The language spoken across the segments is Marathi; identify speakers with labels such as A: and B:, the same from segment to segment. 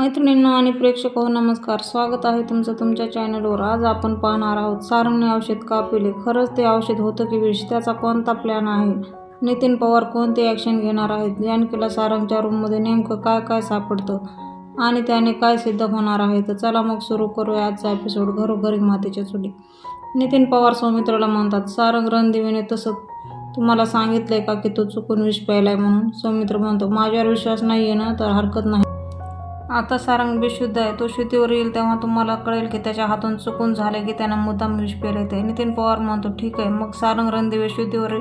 A: मैत्रिणींनो आणि प्रेक्षक हो नमस्कार. स्वागत आहे तुमचं तुमच्या चॅनलवर आज आपण पाहणार आहोत सारंगने औषध का पिले? खरंच ते औषध होतं की विष? त्याचा कोणता प्लॅन आहे? नितीन पवार कोणते ॲक्शन घेणार आहेत? जानकीला सारंगच्या रूममध्ये नेमकं काय काय सापडतं? आणि त्याने काय सिद्ध होणार आहे? तर चला मग सुरू करूया आजचा एपिसोड घरोघरी मातेच्या चुली. नितीन पवार सौमित्राला म्हणतात सारंग रणदेवीने तसं तुम्हाला सांगितलंय का की तो चुकून विष प्यायलाय म्हणून? सौमित्र म्हणतो माझ्यावर विश्वास नाही आहे ना तर हरकत नाही. आता सारंग बेशुद्ध आहे. तो शेतीवर येईल तेव्हा तुम्हाला कळेल की त्याच्या हातून चुकून झाले की त्यानं मुद्दाम विष पेले ते नितीन पवार म्हणतो ठीक आहे मग सारंग रणदेवे शेतीवर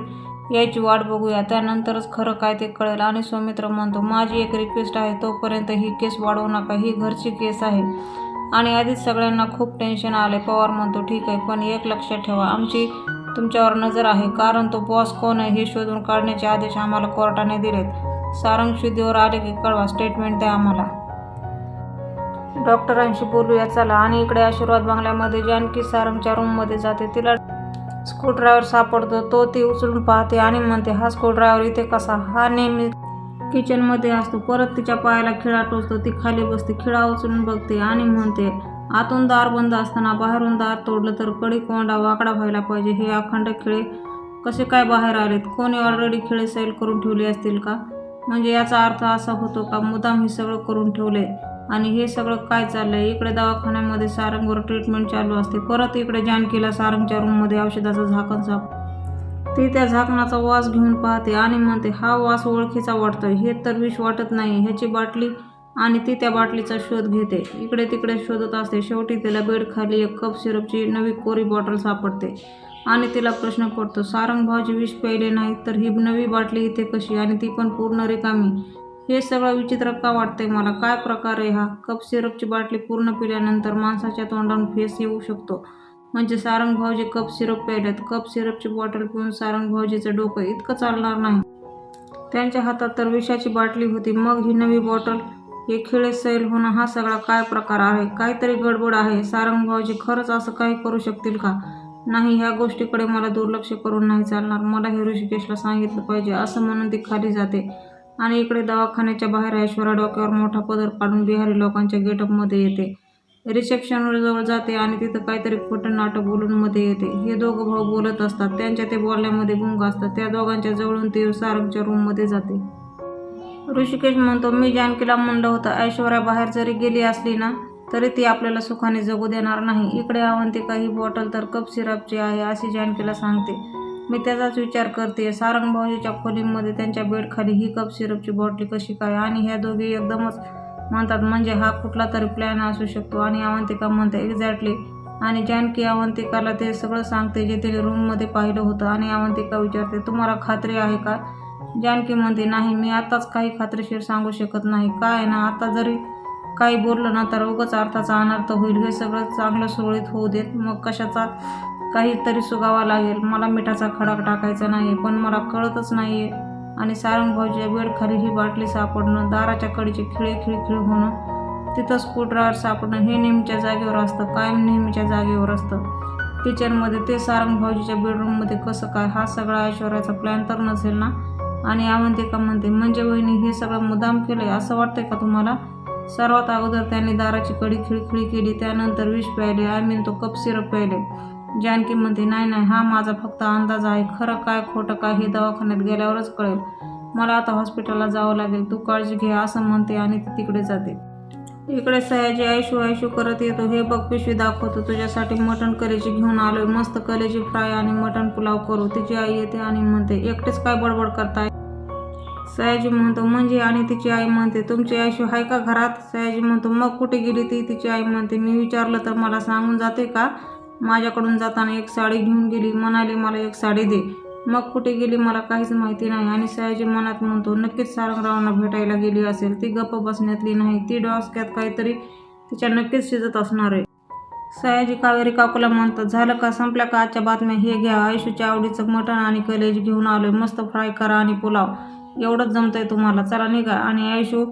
A: यायची वाट बघूया. त्यानंतरच खरं काय ते कळेल. आणि सौमित्र म्हणतो माझी एक रिक्वेस्ट आहे तोपर्यंत ही केस वाढवू नका. ही घरची केस आहे. आणि आधीच सगळ्यांना खूप टेन्शन आले पवार म्हणतो ठीक आहे पण एक लक्षात ठेवा. आमची तुमच्यावर नजर आहे कारण तो बॉस कोण आहे हे शोधून काढण्याचे आदेश आम्हाला कोर्टाने दिलेत. सारंग शुद्धीवर आले की कळवा. स्टेटमेंट द्या आम्हाला. डॉक्टरांशी बोलूया चला. आणि इकडे आशीर्वाद बंगल्यामध्ये जानकी सारमच्या रूममध्ये जाते. तिला स्क्रूड्रायव्हर सापडतो. तो ती उचलून पाहते आणि म्हणते हा स्क्रूड्रायव्हर इथे कसा? हा नेहमी किचनमध्ये असतो. परत तिच्या पायाला खिळा टोचतो. ती खाली बसते. खिळा उचलून बघते आणि म्हणते आतून दार बंद असताना बाहेरून दार तोडलं तर कडी कोंडा वाकडा व्हायला पाहिजे. हे अखंड खिळे कसे काय बाहेर आलेत? कोणी ऑलरेडी खिळे सैल करून ठेवले असतील का? म्हणजे याचा अर्थ असा होतो का? मुदाम हे सगळं करून ठेवले आणि हे सगळं काय चाललं आहे इकडे दवाखान्यामध्ये सारंगवर ट्रीटमेंट चालू असते. परत इकडे जानकीला सारंगच्या रूममध्ये औषधाचं झाकण साप ती त्या झाकणाचा वास घेऊन पाहते आणि म्हणते हा वास ओळखीचा वाटतोय. हे तर विष वाटत नाही. ह्याची बाटली आणि ती त्या बाटलीचा शोध घेते. इकडे तिकडे शोधत असते. शेवटी तिला बेडखाली एक कप सिरपची नवी कोरी बॉटल सापडते आणि तिला प्रश्न पडतो सारंग भाऊजी विष प्यायले नाही तर ही नवी बाटली इथे कशी? आणि ती पण पूर्ण रिकामी. हे सगळं विचित्र का वाटतंय मला? काय प्रकार आहे हा? कप सिरपची बाटली पूर्ण पिल्यानंतर माणसाच्या तोंडावरून फेस येऊ शकतो. म्हणजे सारंग भाऊजी कप सिरप प्यायल्यात कप सिरपची बॉटल पिऊन सारंग भाऊजीचं डोकं इतकं चालणार नाही. त्यांच्या हातात तर विषाची बाटली होती. मग ही नवी बॉटल हे खिळे सैल होणं हा सगळा काय प्रकार आहे? काहीतरी गडबड आहे. सारंग भाऊजी खरंच असं काही करू शकतील का? नाही ह्या गोष्टीकडे मला दुर्लक्ष करून नाही चालणार. मला हे ऋषिकेशला सांगितलं पाहिजे. असं म्हणून ती खाली जाते. आणि इकडे दवाखान्याच्या बाहेर ऐश्वर्या डोक्यावर मोठा पदर काढून बिहारी लोकांच्या गेटअपमध्ये येते. रिसेप्शनवर जवळ जाते आणि तिथं काहीतरी खोटं नाटक बोलून मध्ये येते. हे दोघं भाऊ बोलत असतात. त्यांच्या ते बोलण्यामध्ये गुंग असतात. त्या दोघांच्या जवळून ती सारंगच्या रूममध्ये जाते. ऋषिकेश म्हणतो मी जानकीला म्हणलं होतं ऐश्वर्या बाहेर जरी गेली असली ना तरी ती आपल्याला सुखाने जगू देणार नाही. इकडे अवंतिका ही बॉटल तर कप सिरपची आहे अशी जानकीला सांगते. मी त्याचाच विचार करते. सारंग भाऊजीच्या खोलीमध्ये त्यांच्या बेडखाली ही कप सिरपची बॉटली कशी काय? आणि ह्या दोघी एकदमच म्हणतात म्हणजे हा कुठला तरी प्लॅन असू शकतो. आणि अवंतिका म्हणते एक्झॅक्टली आणि जानकी अवंतिकाला ते सगळं सांगते जे तिने रूममध्ये पाहिलं होतं. आणि अवंतिका विचारते तुम्हाला खात्री आहे का? जानकी म्हणते नाही मी आताच काही खात्रीशीर सांगू शकत नाही. काय ना आता जरी काही बोललं ना तर उगाच अर्थाचा अनर्थ होईल. हे सगळं चांगलं सुरळीत होऊ देत. मग कशाचा काहीतरी सुगावा लागेल. मला मिठाचा खडा टाकायचा नाही पण मला कळतच नाही आहे आणि सारंग भाऊच्या बेडखाली ही बाटली सापडणं दाराच्या कडीचे खिळे खिळखिळ होणं तिथं स्कूटरावर सापडणं हे नेहमीच्या जागेवर असतं. कायम नेहमीच्या जागेवर असतं? किचनमध्ये ते सारंग भाऊजीच्या बेडरूममध्ये कसं काय? हा सगळा ऐश्वर्याचा प्लॅन तर नसेल ना? आणि या म्हणते म्हणजे वहिनी हे सगळं मुदाम केलं आहे असं वाटतंय का तुम्हाला? सर्वात अगोदर त्यांनी दाराची कडी खिळखिळी केली त्यानंतर विष प्यायले आय मीन तो कप सिरप प्यायले. जानकी म्हणते नाही नाही हा माझा फक्त अंदाज आहे. खरं काय खोटं काय हे दवाखान्यात गेल्यावरच कळेल. मला आता हॉस्पिटलला जावं लागेल. तू काळजी घे असं म्हणते आणि ती तिकडे जाते. इकडे सयाजी आयशू आयशू करत येतो. हे बघ पिशवी दाखवतो. तुझ्यासाठी मटण कलेची घेऊन आलोय. मस्त कलेची फ्राय आणि मटण पुलाव करू. तिची आई येते आणि म्हणते एकटेच काय बडबड करताय? सयाजी म्हणतो म्हणजे? आणि तिची आई म्हणते तुमची आयशू आहे का घरात? सयाजी म्हणतो मग कुठे गेली ती? तिची आई म्हणते मी विचारलं तर मला सांगून जाते का? माझ्याकडून जाताना एक साडी घेऊन गेली म्हणाली मला एक साडी दे. मग कुठे गेली मला काहीच माहिती नाही आणि सयाजी मनात म्हणतो नक्कीच सारंगरावांना भेटायला गेली असेल. ती गप्प बसण्यातली नाही. ती डोसक्यात काहीतरी तिच्या नक्कीच शिजत असणार आहे. सयाजी कावेरी काकूला म्हणतात झालं का? संपल्या का आजच्या बातम्या? हे घ्या. आयुष्याच्या आवडीचं मटण आणि कलेज घेऊन आलोय. मस्त फ्राय करा आणि पुलाव. एवढंच जमतंय तुम्हाला. चला निघा आणि आयुष्यू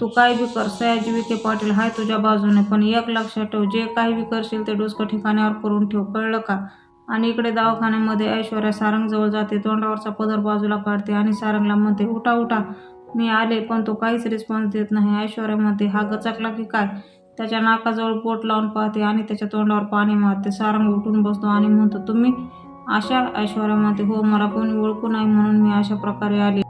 A: तू काय बी कर सयाजी विखे पाटील हाय तुझ्या बाजूने पण एक लक्षात ठेव जे काही बी करशील ते डोसकं ठिकाण्यावर करून ठेव कळलं का? आणि इकडे दवाखान्यामध्ये ऐश्वर्या सारंगजवळ जाते तोंडावरचा पदर बाजूला काढते आणि सारंगला म्हणते उठा उठा मी आले पण तो काहीच रिस्पॉन्स देत नाही. ऐश्वर्या म्हणते हा गचकला की काय? त्याच्या नाकाजवळ पोट लावून पाहते आणि त्याच्या तोंडावर पाणी मारते. सारंग उठून बसतो आणि म्हणतो तुम्ही? आशा ऐश्वर्या म्हणते हो मला कोणी ओळखू नाही म्हणून मी अशा प्रकारे आले.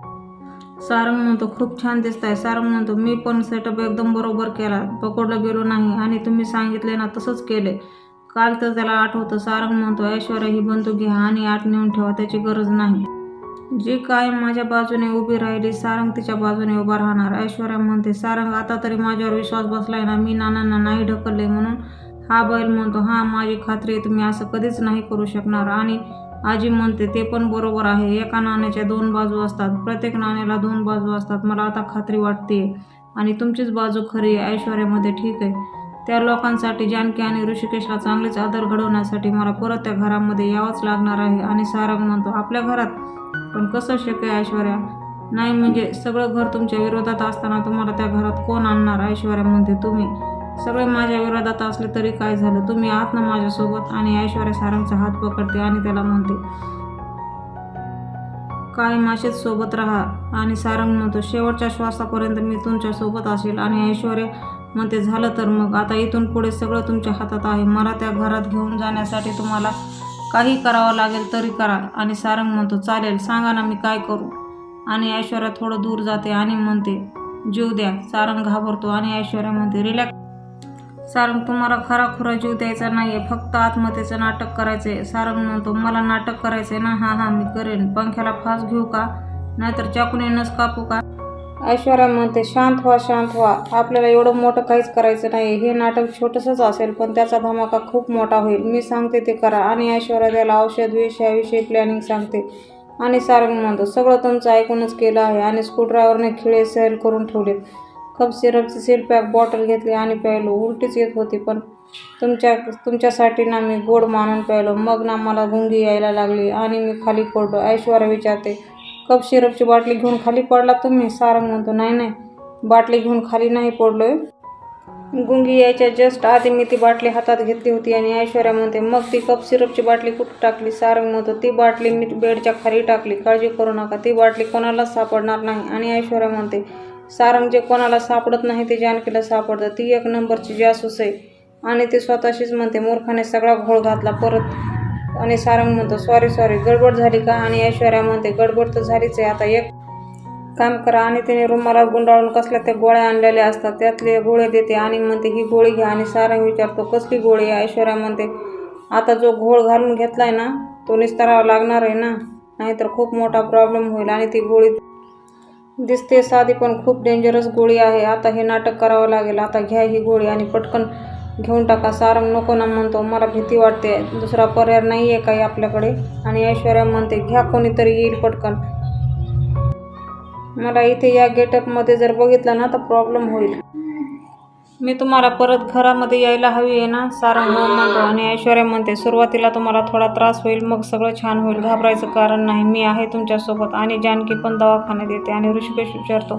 A: सारंग म्हणतो खूप छान दिसताय. सारंग म्हणतो मी पण सेटअप एकदम बरोबर केला. पकडला गेलो नाही. आणि तुम्ही सांगितले ना तसंच केले. काल तर त्याला आठवतं सारंग म्हणतो ऐश्वर्या ही बंदूक घ्या आणि आत नेऊन ठेवा त्याची गरज नाही. जी काय माझ्या बाजूने उभी राहिली सारंग तिच्या बाजूने उभा राहणार. ऐश्वर्या म्हणते सारंग आता तरी माझ्यावर विश्वास बसलाय ना मी नानांना नाही ढकलले म्हणून हा बैल म्हणतो हा माझी खात्री आहे तुम्ही असं कधीच नाही करू शकणार. आणि आजी म्हणते ते पण बरोबर आहे. एका नाण्याच्या दोन बाजू असतात. प्रत्येक नाण्याला दोन बाजू असतात. मला आता खात्री वाटते. आणि तुमचीच बाजू खरी आहे. ऐश्वर्यामध्ये ठीक आहे. त्या लोकांसाठी जानकी आणि ऋषिकेशला चांगलेच आदर घडवण्यासाठी मला परत त्या घरामध्ये यावंच लागणार आहे. आणि सारंग म्हणतो आपल्या घरात पण कसं शक्य ऐश्वर्या? नाही म्हणजे सगळं घर तुमच्या विरोधात असताना तुम्हाला त्या घरात कोण आणणार? ऐश्वर्या म्हणते तुम्ही सगळे माझ्या विरोधात असले तरी काय झालं? तुम्ही आत ना माझ्यासोबत आणि ऐश्वर्या सारंगचा हात पकडते आणि त्याला म्हणते काय माशेत सोबत राहा. आणि सारंग म्हणतो शेवटच्या श्वासापर्यंत मी तुमच्यासोबत असेल. आणि ऐश्वर्या म्हणते झालं तर मग. आता इथून पुढे सगळं तुमच्या हातात आहे. मला त्या घरात घेऊन जाण्यासाठी तुम्हाला काही करावं लागेल तरी करा. आणि सारंग म्हणतो चालेल. सांगा ना मी काय करू? आणि ऐश्वर्या थोडं दूर जाते आणि म्हणते जीव द्या. सारंग घाबरतो आणि ऐश्वर्या म्हणते रिलॅक्स. सारंग तुम्हाला खरा खुरा जीव द्यायचा नाहीये फक्त आत्महत्येचं नाटक करायचंय. सारंग म्हणतो मला नाटक करायचंय ना हा हा मी करेन. पंख्याला फास घेऊ का? नाहीतर चाकूने नस कापू का? ऐश्वर्या म्हणते शांत व्हा शांत व्हा. आपल्याला एवढं मोठं काहीच करायचं नाही हे नाटक छोटंसंच असेल पण त्याचा धमाका खूप मोठा होईल. मी सांगते ते करा. आणि ऐश्वर्या त्याला औषध विष याविषयी प्लॅनिंग सांगते. आणि सारंग म्हणतो सगळं तुमचं ऐकूनच केलं आहे आणि स्क्रूड्रायव्हरने खिळे सैल करून ठेवलेत. कप सिरपची सील पॅक बॉटल घेतली आणि प्यायलो. उलटीच येत होती पण तुमच्या तुमच्यासाठी ना मी गोड मानून प्यायलो. मग ना मला गुंगी यायला लागली आणि मी खाली पडलो. ऐश्वर्या विचारते कप सिरपची बाटली घेऊन खाली पडला तुम्ही? सारंग म्हणतो नाही नाही. बाटली घेऊन खाली नाही पडलोय. गुंगी यायच्या जस्ट आधी मी ती बाटली हातात घेतली होती आणि ऐश्वर्या म्हणते मग ती कप सिरपची बाटली कुठं टाकली? सारंग म्हणतो ती बाटली मी बेडच्या खाली टाकली. काळजी करू नका. ती बाटली कोणालाच सापडणार नाही. आणि ऐश्वर्या म्हणते सारंग जे कोणाला सापडत नाही ते जानकीला सापडतं. ती एक नंबरची जासूस आहे. आणि ती स्वतःशीच म्हणते मूर्खाने सगळा घोळ घातला परत. आणि सारंग म्हणतो सॉरी सॉरी गडबड झाली का? आणि ऐश्वर्या म्हणते गडबड तर झालीच आहे. आता एक काम करा. आणि तिने रुमाला गुंडाळून कसल्या त्या गोळ्या आणलेल्या असतात त्यातले गोळे देते आणि म्हणते ही गोळी घ्या. आणि सारंग विचारतो कसली गोळी आहे? ऐश्वर्या म्हणते आता जो घोळ घालून घेतला आहे ना तो निस्तारावा लागणार आहे ना? नाहीतर खूप मोठा प्रॉब्लेम होईल. आणि ती गोळी दिसते साधी पण खूप डेंजरस गोळी आहे. आता हे नाटक करावं लागेल. आता घ्या ही गोळी आणि पटकन घेऊन टाका. सारंग नको ना म्हणतो. मला भीती वाटते. दुसरा पर्याय नाही आहे काही आपल्याकडे. आणि ऐश्वर्या म्हणते घ्या कोणीतरी येईल पटकन. मला इथे या गेटअपमध्ये जर बघितलं ना तर प्रॉब्लेम होईल. मी तुम्हाला परत घरामध्ये यायला हवी आहे ना? सारंग हो म्हणतो आणि ऐश्वर्या म्हणते सुरुवातीला तुम्हाला थोडा त्रास होईल मग सगळं छान होईल. घाबरायचं कारण नाही. मी आहे तुमच्यासोबत आणि जानकी पण दवाखान्यात येते आणि ऋषिकेश विचारतो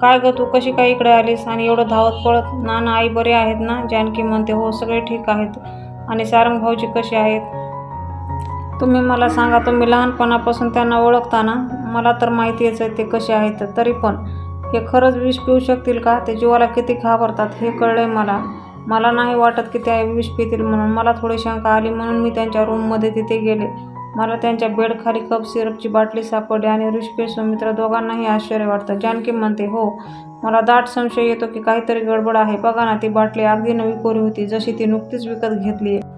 A: काय गं तू? कशी काय इकडे आलीस? आणि एवढं धावत पळत ना ना आई बरे आहेत ना? जानकी म्हणते हो सगळे ठीक आहेत आणि सारंग भाऊजी कसे आहेत? तुम्ही मला सांगा तुम्ही लहानपणापासून त्यांना ओळखता ना? मला तर माहितीच आहे ते कसे आहेत तरी पण हे खरंच विष पिऊ शकतील का? ते जीवाला किती घाबरतात हे कळले मला. मला नाही वाटत की त्या विष पितील म्हणून. मला थोडी शंका आली म्हणून मी त्यांच्या रूममध्ये तिथे गेले. मला त्यांच्या बेडखाली कप सिरपची बाटली सापडली आणि ऋषिकेश सुमित्र दोघांनाही आश्चर्य वाटतं. जानकी म्हणते हो मला दाट संशय येतो की काहीतरी गडबड आहे. बघा ना ती बाटली अगदी नवी कोरी होती जशी ती नुकतीच विकत घेतली आहे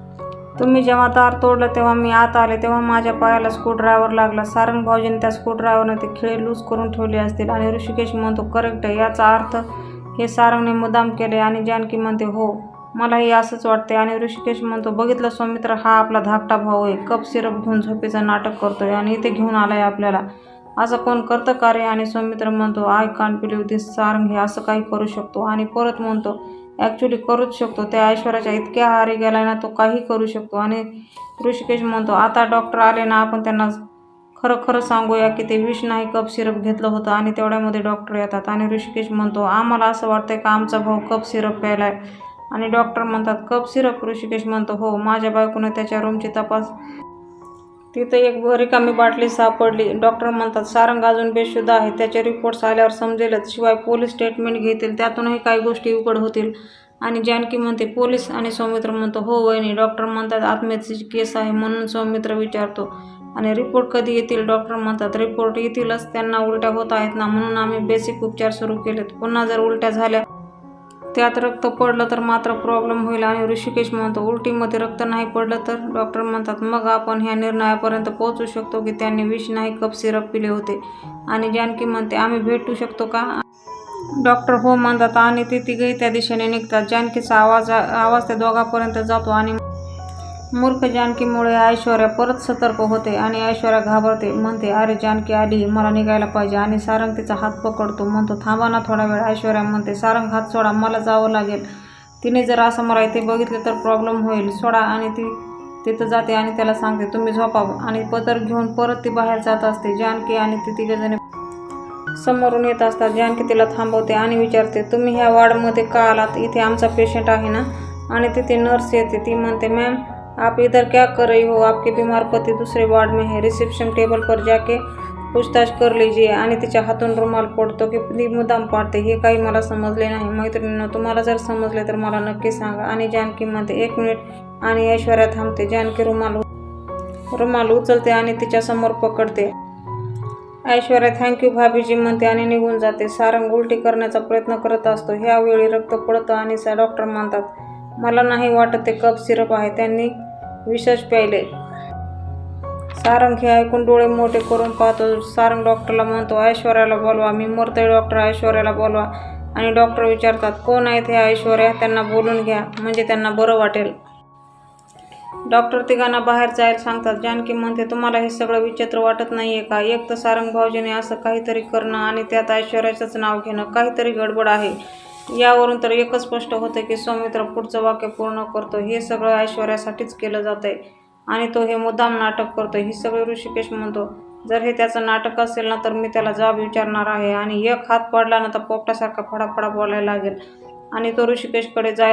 A: तुम्ही जेव्हा दार तोडलं तेव्हा मी आत आले तेव्हा माझ्या पायाला स्क्रूड्रायव्हर लागला. सारंग भाऊजीने त्या स्क्रूड्रायव्हरने ते खिळे लूज करून ठेवले असतील आणि ऋषिकेश म्हणतो करेक्ट आहे. याचा अर्थ हे सारंगने मुद्दाम केले आणि जानकी म्हणते हो मलाही असंच वाटते आणि ऋषिकेश म्हणतो बघितलं सौमित्र हा आपला धाकटा भाऊ आहे. कप सिरप घेऊन झोपेचं नाटक करतोय आणि इथे घेऊन आलाय आपल्याला. असं कोण करतं का रे आणि सौमित्र म्हणतो आय कान बिलीव्ह दिस सारंग हे असं काही करू शकतो. आणि परत म्हणतो ॲक्च्युली करूच शकतो. त्या ऐश्वर्याच्या इतक्या हारी गेला ना तो काही करू शकतो. आणि ऋषिकेश म्हणतो आता डॉक्टर आले ना आपण त्यांना खरं खरं सांगूया की ते विष नाही कप सिरप घेतलं होतं आणि तेवढ्यामध्ये डॉक्टर येतात. आणि ऋषिकेश म्हणतो आम्हाला असं वाटतंय का आमचा भाऊ कप सिरप प्यायला आहे आणि डॉक्टर म्हणतात कप सिरप ऋषिकेश म्हणतो हो माझ्या बायकोनं त्याच्या रूमची तपास तिथं एक रिकामी बाटली सापडली. डॉक्टर म्हणतात सारंग अजून बेशुद्ध आहे. त्याचे रिपोर्ट्स आल्यावर समजेलच. शिवाय पोलीस स्टेटमेंट घेतील. त्यातूनही काही गोष्टी उघड होतील. आणि जानकी म्हणते पोलीस आणि सौमित्र म्हणतो हो वहिनी डॉक्टर म्हणतात आत्महत्येची केस आहे म्हणून सौमित्र विचारतो. आणि रिपोर्ट कधी येतील? डॉक्टर म्हणतात रिपोर्ट येतीलच. त्यांना उलट्या होत आहेत ना म्हणून आम्ही बेसिक उपचार सुरू केलेत. पुन्हा जर उलट्या झाल्या त्यात रक्त पडलं तर मात्र प्रॉब्लेम होईल आणि ऋषिकेश म्हणतो उलटीमध्ये रक्त नाही पडलं तर डॉक्टर म्हणतात मग आपण ह्या निर्णयापर्यंत पोहोचू शकतो की त्यांनी विष नाही कप सिरप पिले होते. आणि जानकी म्हणते आम्ही भेटू शकतो का डॉक्टर हो म्हणतात आणि ते तिघही त्या दिशेने निघतात जानकीचा आवाज आवाज त्या दोघांपर्यंत जातो आणि मूर्ख जानकीमुळे ऐश्वर्या परत सतर्क होते आणि ऐश्वर्या घाबरते म्हणते अरे जानकी आली मला निघायला पाहिजे आणि सारंग तिचा हात पकडतो. म्हणतो थांबा ना थोडा वेळ ऐश्वर्या म्हणते सारंग हात सोडा मला जावं लागेल. तिने जर असं मला इथे बघितलं तर प्रॉब्लेम होईल. सोडा आणि ती तिथं जाते आणि त्याला सांगते तुम्ही झोपावं. आणि पदर घेऊन परत ती बाहेर जात असते. जानकी आणि ती तिघजणे समोरून येत असतात. जानकी तिला थांबवते आणि विचारते तुम्ही ह्या वार्डमध्ये का आलात? इथे आमचा पेशंट आहे ना? आणि तिथे नर्स येते. ती म्हणते मॅम आप इधर क्या कर रही हो? आपके बीमार पति दूसरे वार्ड में है। रिसेप्शन टेबल पर जाके पूछताछ कर लीजिए। आणि तिच्या हातून रुमाल पडतो की ती मुद्दाम पाडते. हे काही मला समजले नाही. मैत्रिणीनं तुम्हाला जर समजले तर मला नक्की सांगा. आणि जानकी म्हणते एक मिनिट आणि ऐश्वर्या थांबते. जानकी रुमाल रुमाल उचलते आणि तिच्या समोर पकडते. ऐश्वर्या थँक्यू भाभीजी म्हणते आणि निघून जाते. सारंग उलटी करण्याचा प्रयत्न करत असतो. ह्यावेळी रक्त पडतं आणि डॉक्टर म्हणतात मला नाही वाटत ते कप सिरप आहे. त्यांनी विशेष प्यायले सारंग हे ऐकून डोळे मोठे करून पाहतो. सारंग डॉक्टरला म्हणतो ऐश्वर्याला बोलवा. मी मरतोय डॉक्टर ऐश्वर्याला बोलवा. आणि डॉक्टर विचारतात कोण आहेत हे ऐश्वर्या? त्यांना बोलून घ्या. म्हणजे त्यांना बरं वाटेल. डॉक्टर तिघांना बाहेर जायला सांगतात. जानकी म्हणते तुम्हाला हे सगळं विचित्र वाटत नाही आहे का? एक तर सारंग भाऊजीने असं काहीतरी करणं आणि त्यात ऐश्वर्याचंच नाव घेणं काहीतरी गडबड आहे. यावरून तर एकच स्पष्ट होतं की सौमित्र पुढचं वाक्य पूर्ण करतो. हे सगळं ऐश्वर्यासाठीच केलं जातंय. आणि तो हे मुद्दाम नाटक करतो. ही सगळी ऋषिकेश म्हणतो. जर हे त्याचं नाटक असेल ना तर मी त्याला जाब विचारणार आहे. आणि एक हात पडला ना तर पोपटासारखा फडाफडा बोलायला लागेल. आणि तो ऋषिकेशकडे जायला